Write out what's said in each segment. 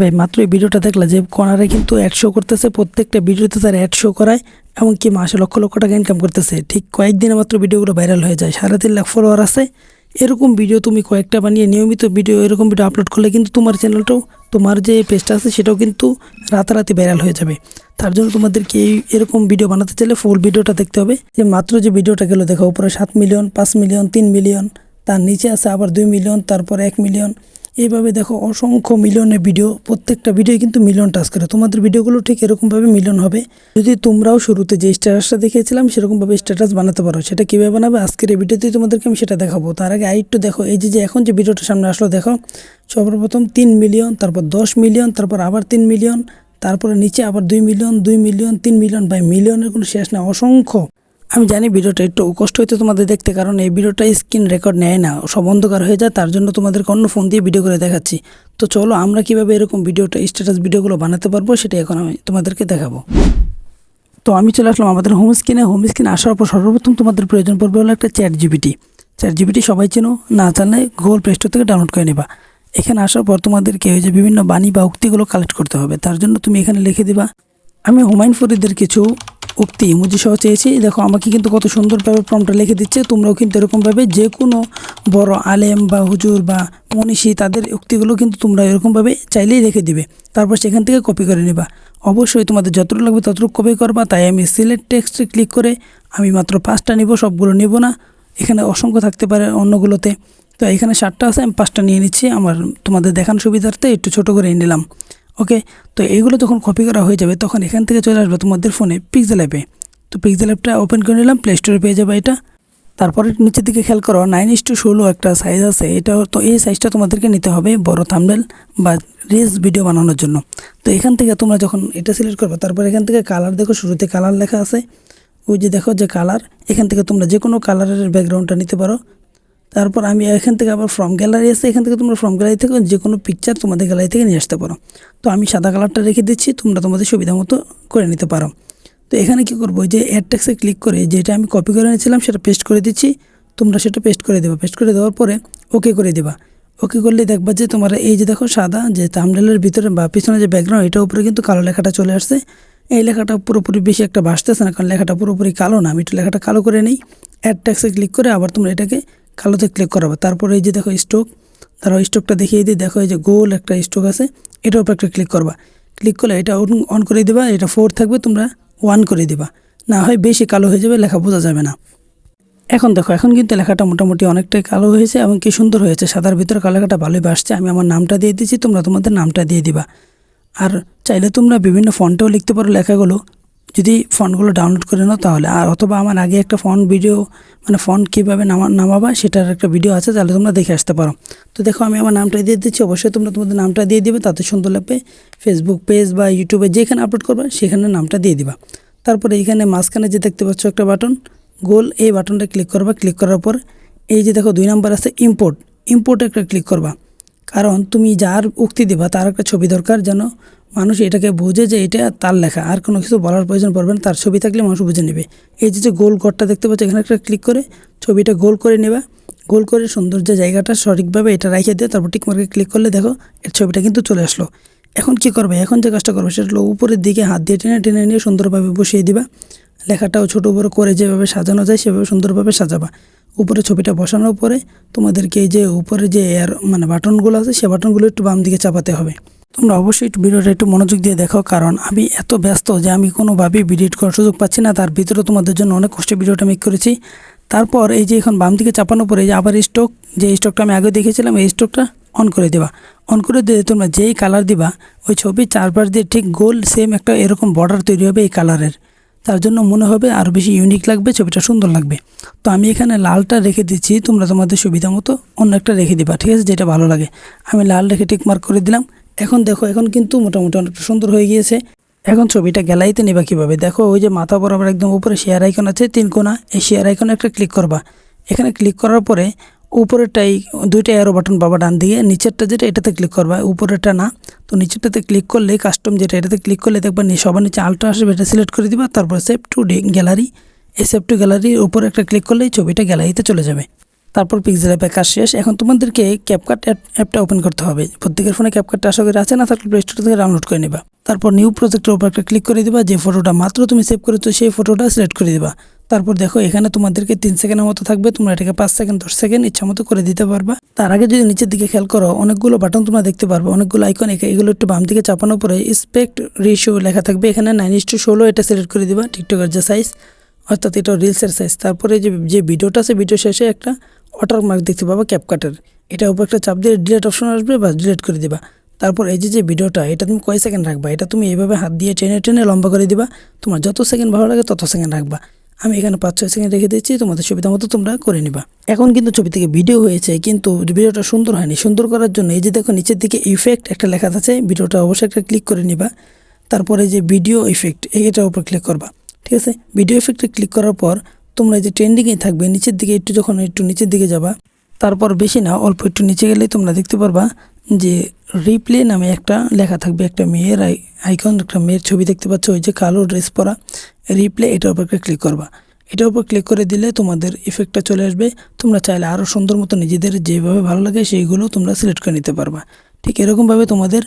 ভাই, মাত্র এই ভিডিওটা দেখলা যে কনারে কিন্তু অ্যাড শো করতেছে, প্রত্যেকটা ভিডিওতে তার অ্যাড শো করায়, এমনকি মাসে লক্ষ লক্ষ টাকা ইনকাম করতেছে। ঠিক কয়েকদিনে মাত্র ভিডিওগুলো ভাইরাল হয়ে যায়, সাড়ে তিন লাখ ফলোয়ার আছে। এরকম ভিডিও তুমি কয়েকটা বানিয়ে নিয়মিত ভিডিও এরকম ভিডিও আপলোড করলে কিন্তু তোমার চ্যানেলটাও তোমার যে পেজটা আছে সেটাও কিন্তু রাতারাতি ভাইরাল হয়ে যাবে। তার জন্য তোমাদেরকে এই এরকম ভিডিও বানাতে চাইলে ফুল ভিডিওটা দেখতে হবে। যে মাত্র যে ভিডিওটা গেলো, দেখো, উপরে সাত মিলিয়ন পাঁচ মিলিয়ন তিন মিলিয়ন তার নিচে আছে আবার দুই মিলিয়ন তারপর এক মিলিয়ন এইভাবে দেখো অসংখ্য মিলিয়নের ভিডিও, প্রত্যেকটা ভিডিও কিন্তু মিলিয়ন টাচ করে। তোমাদের ভিডিওগুলো ঠিক এরকমভাবে মিলিয়ন হবে। যদি তোমরাও শুরুতে যে স্ট্যাটাসটা দেখিয়েছিলাম, সেরকমভাবে স্ট্যাটাস বানাতে পারো। সেটা কীভাবে বানাবে? আজকের এই ভিডিওতেই তোমাদেরকে আমি সেটা দেখাবো। তার আগে আরেকটু দেখো, এই যে যে এখন যে ভিডিওটা সামনে আসলো, দেখো। সর্বপ্রথম তিন মিলিয়ন, তারপর দশ মিলিয়ন, তারপর আবার তিন মিলিয়ন, তারপরে নিচে আবার দুই মিলিয়ন দুই মিলিয়ন, তিন মিলিয়ন বাই মিলিয়নের কোনো শেষ না অসংখ্য। আমি জানি ভিডিওটা একটু কষ্ট হইতে তোমাদের দেখতে, কারণ এই ভিডিওটা স্ক্রিন রেকর্ড নেয় না, সব অন্ধকার হয়ে যায়, তার জন্য তোমাদেরকে অন্য ফোন দিয়ে ভিডিও করে দেখাচ্ছি। তো চলো, আমরা কীভাবে এরকম ভিডিওটা স্ট্যাটাস ভিডিওগুলো বানাতে পারব, সেটা এখন আমি তোমাদেরকে দেখাবো। তো আমি চলে আসলাম আমাদের হোম স্ক্রিনে হোম স্ক্রিনে আসার পর সর্বপ্রথম তোমাদের প্রয়োজন পড়বে হলো একটা চ্যাট জিবিটি চ্যাট জিবিটি সবাই চেনো, না জানলে গুগল প্লে স্টোর থেকে ডাউনলোড করে নেবা। এখানে আসার পর তোমাদেরকে ওই যে বিভিন্ন বাণী বা উক্তিগুলো কালেক্ট করতে হবে, তার জন্য তুমি এখানে লিখে দিবা। আমি হুমায়ুন ফরিদের কিছু উক্তি ইমোজি সহ চেয়েছি। দেখো, আমাকে কিন্তু কত সুন্দরভাবে প্রমটা লিখে দিচ্ছে। তোমরাও কিন্তু এরকমভাবে যে কোনো বড় আলেম বা হুজুর বা মনীষী, তাদের উক্তিগুলো কিন্তু তোমরা এরকমভাবে চাইলেই রেখে দিবে। তারপর সেখান থেকে কপি করে নেবা। অবশ্যই তোমাদের যতটুকু লাগবে ততটুকু কপি করবা। তাই আমি সিলেক্ট টেক্সটে ক্লিক করে আমি মাত্র পাঁচটা নিব, সবগুলো নেব না। এখানে অসংখ্য থাকতে পারে অন্যগুলোতে। তো এখানে সাতটা আছে, আমি পাঁচটা নিয়ে নিচ্ছি। আমার তোমাদের দেখান সুবিধার্থে একটু ছোট করে নিলাম। ওকে? তো এইগুলো যখন কপি করা হয়ে যাবে, তখন এখান থেকে চলে আসবে তোমাদের ফোনে পিক্সেল অ্যাপে তো পিক্সেল অ্যাপটা ওপেন করে নিলাম প্লে স্টোরে পেয়ে যাবে এটা। তারপরে নিচের দিকে খেয়াল করো নাইন ইস টু ষোলো একটা সাইজ আছে। এটা তো এই সাইজটা তোমাদেরকে নিতে হবে বড় থাম্বনেল বা রিলস ভিডিও বানানোর জন্য। তো এখান থেকে তোমরা যখন এটা সিলেক্ট করবে, তারপর এখান থেকে কালার দেখো, শুরুতে কালার লেখা আছে। ওই যে দেখো যে কালার এখান থেকে তোমরা যে কোনো কালারের ব্যাকগ্রাউন্ডটা নিতে পারো। তারপর আমি এখান থেকে আবার ফ্রম গ্যালারি আছে, এখান থেকে তোমরা ফ্রম গ্যালারি থেকে যে কোনো পিকচার তোমাদের গ্যালারি থেকে নিয়ে আসতে পারো। তো আমি সাদা কালারটা রেখে দিচ্ছি, তোমরা তোমাদের সুবিধা মতো করে নিতে পারো। তো এখানে কি করব যে অ্যাড ট্যাক্সে ক্লিক করে যেটা আমি কপি করে নিয়েছিলাম সেটা পেস্ট করে দিচ্ছি। তোমরা সেটা পেস্ট করে দেবা। পেস্ট করে দেওয়ার পরে ওকে করে দেবা। ওকে করলে দেখবা যে তোমার এই যে দেখো সাদা যে তামডেলের ভিতরে বা পিছনে যে ব্যাকগ্রাউন্ড এটার উপরে কিন্তু কালো লেখাটা চলে আসছে। এই লেখাটা পুরোপুরি বেশি একটা ভাসতেছে না, কারণ লেখাটা পুরোপুরি কালো না। আমি একটু লেখাটা কালো করে নিই। অ্যাড ট্যাক্সে ক্লিক করে আবার তোমরা এটাকে কালোতে ক্লিক করাবো। তারপরে এই যে দেখো স্টোক তারা স্টোকটা দেখিয়ে দিই। দেখো এই যে গোল একটা স্টোক আছে, এটার উপর একটা ক্লিক করবা। ক্লিক করলে এটা অন করে দিবা, এটা ফোর থাকবে, তোমরা ওয়ান করে দিবা। না হয় বেশি কালো হয়ে যাবে, লেখা বোঝা যাবে না। এখন দেখো, এখন কিন্তু লেখাটা মোটামুটি অনেকটাই কালো হয়েছে এবং কি সুন্দর হয়েছে। সাদার ভিতরে কালো লেখাটা ভালোই বাসছে আমি আমার নামটা দিয়ে দিচ্ছি, তোমরা তোমাদের নামটা দিয়ে দিবা। আর চাইলে তোমরা বিভিন্ন ফন্টেও লিখতে পারো লেখাগুলো। যদি ফন্টগুলো ডাউনলোড করে নাও তাহলে। আর অথবা আমার আগে একটা ফন্ট ভিডিও মানে ফন্ট কীভাবে নামা, নামাবা সেটার একটা ভিডিও আছে, তাহলে তোমরা দেখে আসতে পারো। তো দেখো, আমি আমার নামটা দিয়ে দিচ্ছি, অবশ্যই তোমরা তোমাদের নামটা দিয়ে দিবে, তাতে সুন্দর লাগবে। ফেসবুক পেজ বা ইউটিউবে যেখানে আপলোড করবে, সেখানে নামটা দিয়ে দিবা। তারপরে এইখানে মাঝখানে যে দেখতে পাচ্ছ একটা বাটন গোল এই বাটনটা ক্লিক করবা। ক্লিক করার পর এই যে দেখো, দুই নাম্বার আছে ইম্পোর্ট ইম্পোর্টে একটা ক্লিক করবা। কারণ তুমি যার উক্তি দিবা, তার একটা ছবি দরকার যেন মানুষ এটাকে বোঝে যে এটা তার লেখা। আর কোনো কিছু বলার প্রয়োজন পড়বে না, তার ছবি থাকলে মানুষ বুঝে নেবে। এই যে গোল ঘরটা দেখতে পাচ্ছ, এখানে একটা ক্লিক করে ছবিটা গোল করে নেবা। গোল করে সুন্দর যে জায়গাটা সঠিকভাবে এটা রেখে দিয়ে তারপর টিক মার্কে ক্লিক করলে দেখো এর ছবিটা কিন্তু চলে আসলো। এখন কি করবে? এখন যে কাজটা করবে, সেটা উপরের দিকে হাত দিয়ে টেনে টেনে নিয়ে সুন্দরভাবে বসিয়ে দিবা। লেখাটাও ছোটো বড়ো করে যেভাবে সাজানো যায়, সেভাবে সুন্দরভাবে সাজাবা। উপরে ছবিটা বসানোর পরে তোমাদেরকে এই যে উপরে যে এয়ার মানে বাটনগুলো আছে, সে বাটনগুলো একটু বাম দিকে চাপাতে হবে। তোমরা অবশ্যই একটু ভিডিওটা একটু মনোযোগ দিয়ে দেখো, কারণ আমি এত ব্যস্ত যে আমি কোনোভাবেই ভিডিও করার সুযোগ পাচ্ছি না। তার ভিতরে তোমাদের জন্য অনেক কষ্টে ভিডিওটা মেক করেছি। তারপর এই যে এখন বাম দিকে চাপানোর পরে যে আবার স্টক যে স্টকটা আমি আগে দেখেছিলাম, এই স্টকটা অন করে দেবা। অন করে দিয়ে তোমরা যেই কালার দিবা, ওই ছবির চারপাশ দিয়ে ঠিক গোল সেম একটা এরকম বর্ডার তৈরি হবে এই কালারের তার জন্য মনে হবে আরও বেশি ইউনিক লাগবে, ছবিটা সুন্দর লাগবে। তো আমি এখানে লালটা রেখে দিচ্ছি, তোমরা তোমাদের সুবিধা মতো অন্য একটা রেখে দিবা, ঠিক আছে? যেটা ভালো লাগে। আমি লাল রেখে টিকমার্ক করে দিলাম। এখন দেখো, এখন কিন্তু মোটামুটি অনেকটা সুন্দর হয়ে গিয়েছে। এখন ছবিটা গ্যালারিতে নেবা কীভাবে? দেখো, ওই যে মাথা বরাবর একদম উপরে শেয়ার আইকন আছে, তিন কোনা। এই শেয়ার আইকনে একটা ক্লিক করবা। এখানে ক্লিক করার পরে উপরেরটাই দুইটা অ্যারো বাটন পাবা ডান দিকে, নিচেরটা যেটা এটাতে ক্লিক করবা, উপরেরটা না। তো নিচেরটাতে ক্লিক করলে কাস্টম যেটা এটাতে ক্লিক করলে দেখবা সবার নিচে আলট্রা আসবে, এটা সিলেক্ট করে দিবা, তারপর সেভ টু ডে গ্যালারি এই সেভ টু গ্যালারির উপরে একটা ক্লিক করলেই ছবিটা গ্যালারিতে চলে যাবে। তারপর পিক্সেল অ্যাপে কাজ শেষ। এখন তোমাদেরকে ক্যাপকাট অ্যাপটা ওপেন করতে হবে। প্রত্যেকের ফোনে ক্যাপকাটটা আশা করি আছে, না থাকলে প্লে স্টোর থেকে ডাউনলোড করে নিবা। তারপর নিউ প্রজেক্টের উপর একটা ক্লিক করে দিবা, যে ফটোটা মাত্র তুমি সেভ করেছ, সেই ফটোটা সিলেক্ট করে দিবা। তারপর দেখো, এখানে তোমাদেরকে তিন সেকেন্ডের মতো থাকবে। তোমরা এটাকে পাঁচ সেকেন্ড দশ সেকেন্ড ইচ্ছা মতো করে দিতে পারবা। তার আগে যদি নিচের দিকে খেয়াল করো, অনেকগুলো বাটন তোমরা দেখতে পারবে। অনেকগুলো আইকন এগুলো একটু বাম দিকে চাপানোর পরে স্পেক্ট রেশিও লেখা থাকবে। এখানে নাইন ইস টু ষোলো, এটা সিলেক্ট করে দিবা টিকটকের যে সাইজ অর্থাৎ এটা রিলসের সাইজ তারপরে যে যে ভিডিওটা আছে ভিডিও শেষে একটা ওয়াটার মার্ক দেখতে পাবা ক্যাপকাটের এটা উপর একটা চাপ দিয়ে ডিলেট অপশন আসবে বা ডিলেট করে দিবা। তারপর এই যে যে ভিডিওটা, এটা তুমি কয় সেকেন্ড রাখবা? এটা তুমি এইভাবে হাত দিয়ে টেনে টেনে লম্বা করে দিবা। তোমার যত সেকেন্ড ভালো লাগে, তত সেকেন্ড রাখবা। আমি এখানে পাঁচ, ছয় সেকেন্ড রেখে দিচ্ছি, তোমাদের সুবিধা মতো তোমরা করে নিবা। এখন কিন্তু ছবি থেকে ভিডিও হয়েছে, কিন্তু ভিডিওটা সুন্দর হয়নি। সুন্দর করার জন্য এই যে দেখো, নিচের দিকে ইফেক্ট একটা লেখা আছে, ভিডিওটা অবশ্যই একটা ক্লিক করে নিবা। তারপরে যে ভিডিও ইফেক্ট এটার উপর ক্লিক করবা। ঠিক আছে? ভিডিও ইফেক্টে ক্লিক করার পর তোমরা যে ট্রেন্ডিংয়ে থাকবে, নিচের দিকে একটু যখন একটু নিচের দিকে যাবা, তারপর বেশি না, অল্প একটু নিচে গেলেই তোমরা দেখতে পারবা যে রিপ্লে নামে একটা লেখা থাকবে, একটা মেয়ের আই আইকন একটা মেয়ের ছবি দেখতে পাচ্ছ, ওই যে কালো ড্রেস পরা রিপ্লে এটার উপর ক্লিক করবা। এটার উপর ক্লিক করে দিলে তোমাদের ইফেক্টটা চলে আসবে। তোমরা চাইলে আরও সুন্দর মতো নিজেদের যেভাবে ভালো লাগে সেইগুলো তোমরা সিলেক্ট করে নিতে পারবা। ঠিক এরকমভাবে তোমাদের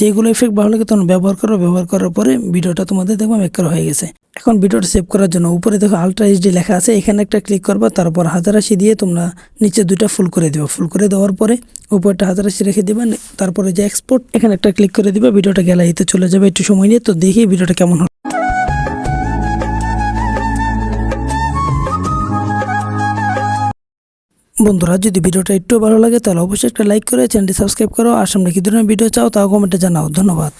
যেগুলো এফেক্ট ভালো লাগে তখন ব্যবহার করো, ব্যবহার করার পরে ভিডিওটা তোমাদের দেখব মেক করা হয়ে গেছে। এখন ভিডিওটা সেভ করার জন্য উপরে দেখো আলট্রা এইচডি লেখা আছে, এখানে একটা ক্লিক করবা, তারপর হাজারাশি দিয়ে তোমরা নিচে দুইটা ফুল করে দিবা। ফুল করে দেওয়ার পরে উপরটা হাজারাশি রেখে দেবেন তারপরে যে এক্সপোর্ট এখানে একটা ক্লিক করে দিবা, ভিডিওটা গ্যালারিতে চলে যাবে, একটু সময় নিয়ে, তো দেখি ভিডিওটা কেমন বন্ধুরা, যদি ভিডিওটা একটু ভালো লাগে, তাহলে অবশ্যই একটা লাইক করে চ্যানেলটি সাবস্ক্রাইব করো। আর সামনে কি ধরনের ভিডিও চাও, তাও কমেন্টে জানাও। ধন্যবাদ।